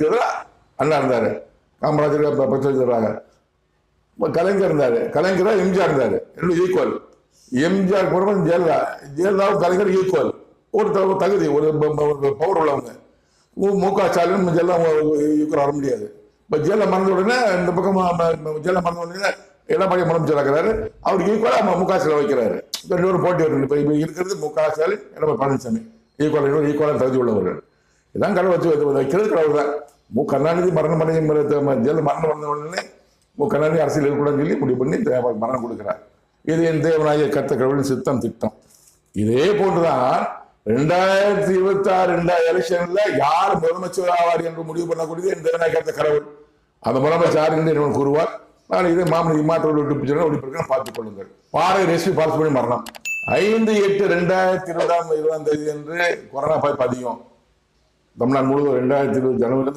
தேர்தல் அண்ணா இருந்தாரு. காமராஜர் பிரச்சனை சொல்றாங்க கலைஞர் இருந்தாரு. கலைஞரா எம்ஜிஆர் இருந்தாரு. ரெண்டும் ஈக்குவல் எம்ஜிஆர் போறவங்க ஜெயலலிதா ஜெயலலிதாவும் கலைஞர் ஈக்குவல் ஒரு த- தகுதி ஒரு பவர் உள்ளவங்க. மு- க ஸ்டாலின் ஜெயலலிதா ஈக்குவல் வர முடியாது. இப்போ ஜெயலலிதா மறந்த உடனே இந்த பக்கம் ம- ஜெயலலிதா மறந்த உடனே எடப்பாடி முதலமைச்சர் ஆக்குறாரு அவருக்கு ஈக்குவலா மு க ஸ்டாலின் வைக்கிறாரு. ரெண்டு பேரும் போட்டி வருது இப்போ இருக்கிறது மு க ஸ்டாலின் எடப்பாடி பழனிசாமி. ஈக்குவல் ஈக்குவலாக தகுதி உள்ளவர்கள். இதான் கடவுள் வச்சு வைக்கிறது கடவுள் தான். மு கருணாநிதி மரணம் பண்ணி ஜெயலலிதா மரணம் வந்த உடனே மு கருணாநிதி அரசியல் இருக்கக்கூடாதுன்னு சொல்லி முடிவு பண்ணி மரணம் கொடுக்கிறார். இது என் தேவனாய கத்த கடவுளின் சித்தம் திட்டம். இதே போன்றுதான் ரெண்டாயிரத்தி இருபத்தி ஆறு ரெண்டாயிரம் எலெக்ஷன்ல யார் முதலமைச்சர் ஆவார் என்று முடிவு பண்ணக்கூடியது என் தேவனாய கத்த கடவுள். அந்த முதலமைச்சர் என்று என்னவன் கூறுவார். நான் இதை மாமனி மாற்ற விட்டு ஒளிப்பிருக்க பார்த்துக் கொள்ளுங்கள். பாறை ரெசிபி பார்த்து பண்ணி மரணம். ஐந்து எட்டு ரெண்டாயிரத்தி இருபதாம் இருபதாம் தேதி என்று கொரோனா பாதிப்பு அதிகம் தமிழ்நாடு முழுவதும் ரெண்டாயிரத்தி இருபது ஜனவரி